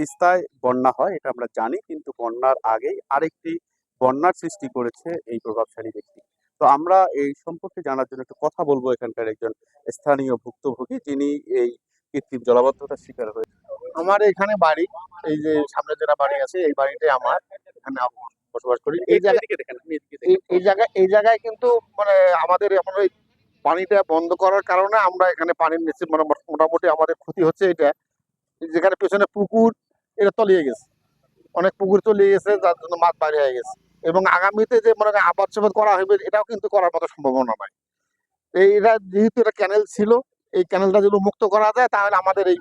তিস্তায় বন্যা হয় এটা আমরা জানি। কিন্তু বন্যার আগেই আরেকটি বন্যার সৃষ্টি করেছে এই প্রভাবশালী ব্যক্তি। তো আমরা এই সম্পর্কে জানার জন্য একটু কথা বলব এখানকার একজন স্থানীয় ভুক্তভোগী যিনি এই কৃত্রিম জলাবদ্ধতার শিকার হয়েছে আমার এখানে বাড়ি এই যে সামনে যেটা বাড়ি আছে এই বাড়িটাই আমার এখানে বসবাস করি। এই জায়গায় এই জায়গায় এই জায়গায় কিন্তু মানে আমাদের এখন ওই পানিটা বন্ধ করার কারণে আমরা এখানে পানির নিচে মানে মোটামুটি আমাদের ক্ষতি হচ্ছে এটা। যেখানে পেছনে পুকুর এটা তলিয়ে গেছে। অনেক পুকুর তলিয়ে গেছে, যার জন্য মাছ বাইরে হয়ে গেছে। এবং আগামীতে যে মনে করেন আবাদ সাবাদ করা হবে, এটাও কিন্তু করার মতো সম্ভাবনা নাই। এইটা যেহেতু এটা ক্যানেল ছিল, এই ক্যানেলটা যদি মুক্ত করা যায়, তাহলে আমাদের এই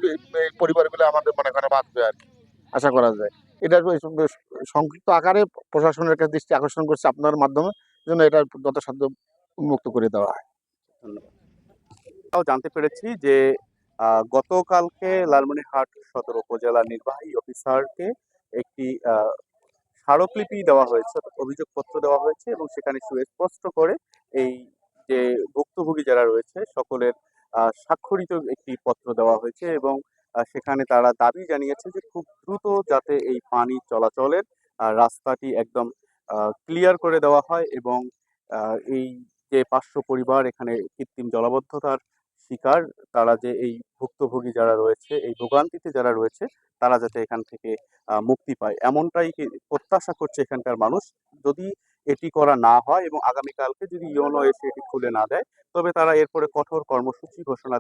পরিবারগুলো আমাদের মনে করেন বাঁচবে আর কি। আশা করা যায়। এটা সংক্ষিপ্ত আকারে প্রশাসনের কাছে দৃষ্টি আকর্ষণ করছে আপনার মাধ্যমে, যেন এটা যথাসাধ্য উন্মুক্ত করে দেওয়া হয়। ধন্যবাদ। জানতে পেরেছি যে গতকালকে লালমনিরহাট সদর উপজেলা নির্বাহী অফিসারকে একটি স্মারকলিপি দেওয়া হয়েছে অভিযোগপত্র দেওয়া হয়েছে এবং সেখানে সুস্পষ্ট করে এই যে ভুক্তভোগী যারা রয়েছে সকলের স্বাক্ষরিত একটি পত্র দেওয়া হয়েছে এবং সেখানে তারা দাবি জানিয়েছে যে খুব দ্রুত যাতে এই পানি চলাচলের রাস্তাটি একদম ক্লিয়ার করে দেওয়া হয় এবং এই যে পাঁচশো পরিবার এখানে কৃত্রিম জলাবদ্ধতার শিকার, তারা যে এই ভুক্তভোগী যারা রয়েছে, এই ভোগান্তিতে যারা রয়েছে, তারা যাতে এখান থেকে মুক্তি পায়। এমনটাই প্রত্যাশা করছে এখানকার মানুষ? যদি এটি করা না হয় এবং আগামীকালকে যদি ইয়োনো এসে এটি খুলে না দেয়, তবে তারা এরপরে কঠোর কর্মসূচি ঘোষণা